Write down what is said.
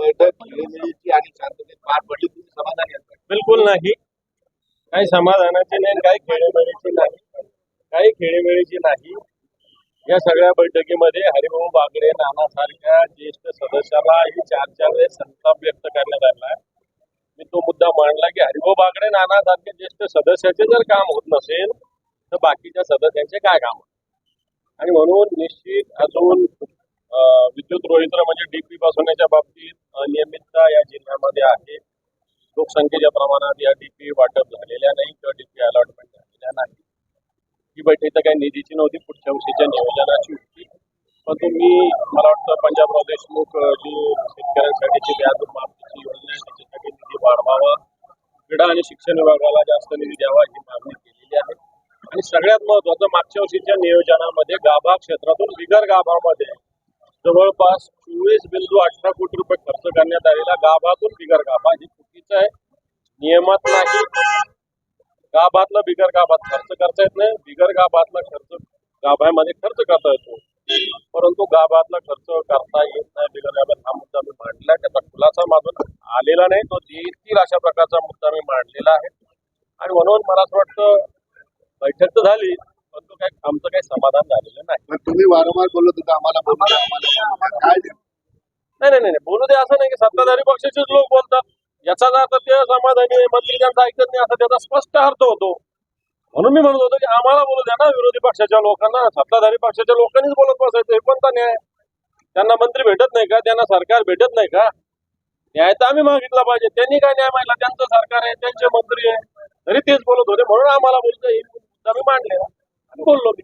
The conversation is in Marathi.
बैठक आणि शांततेत पार पडली तुम्ही समाधानी आहात बिलकुल नाही. काही समाधानाची नाही काही खेळीमेळीची नाही. काही खेळीमेळीची नाही. या सगळ्या बैठकीमध्ये हरिभाऊ बागडे नानासारख्या ज्येष्ठ सदस्याला ही चार चार वेळेस संताप व्यक्त करण्यात आला. मी तो मुद्दा मांडला की हरिभाऊ बागडे नानासारखे ज्येष्ठ सदस्याचे जर काम होत नसेल तर बाकीच्या सदस्यांचे काय काम आणि म्हणून निश्चित अजून विद्युत रोहित्र म्हणजे डीपी बसवण्याच्या बाबतीत अनियमितता या जिल्ह्यामध्ये आहे. लोकसंख्येच्या प्रमाणात या डीपी वाटप झालेल्या नाही किंवा डीपी अलॉटमेंट झालेल्या नाही. ही बैठक तर काही निधीची नव्हती पुढच्या वर्षीच्या नियोजनाची होती. पण तुम्ही मला वाटतं पंजाबराव देशमुख जी शेतकऱ्यांसाठीची व्याज माफीची योजना आहे त्याच्यासाठी निधी वाढवावा. क्रीडा आणि शिक्षण विभागाला जास्त निधी द्यावा ही मागणी केलेली आहे. आणि सगळ्यात महत्वाचं मागच्या वर्षीच्या नियोजनामध्ये गाभा क्षेत्रातून बिगर गाभामध्ये जवळपास चोवीस बिंदू अठरा कोटी रुपये खर्च करण्यात आलेला गाभातून बिगर गाभा हे चुकीचं आहे. नियमात नाही. गाभातला बिगर गाभात खर्च करता येत नाही. बिगर गाभातला खर्च गाभ्यामध्ये खर्च करता येतो. परंतु गाभातला खर्च करता येत नाही. बिगर गाभात हा मुद्दा मी मांडला त्याचा खुलासा माझून आलेला नाही. तो देतील अशा प्रकारचा मुद्दा मी मांडलेला आहे. आणि म्हणून मला असं वाटतं बैठक तर झाली. आमचं काही समाधान झालेलं नाही. पण तुम्ही वारंवार बोलत होता आम्हाला बोलू द्या, आम्हाला बोलू द्या. काय? नाही नाही नाही बोलू दे असं नाही की सत्ताधारी पक्षाचेच लोक बोलतात. याचा अर्थ ते समाधानी आहे, मंत्री त्यांचा ऐकत नाही असा त्याचा स्पष्ट अर्थ होतो. म्हणून मी म्हणत होतो की आम्हाला बोलू द्या ना विरोधी पक्षाच्या लोकांना. सत्ताधारी पक्षाच्या लोकांनीच बोलत बसायचं हे कोणता न्याय. त्यांना मंत्री भेटत नाही का? त्यांना सरकार भेटत नाही का? न्याय तर आम्ही मागितला पाहिजे. त्यांनी काय न्याय मागला त्यांचं सरकार आहे त्यांचे मंत्री आहे. तरी तेच बोलत होते म्हणून आम्हाला बोलतो हे मुद्दा मी मांडले आणि बोललो मी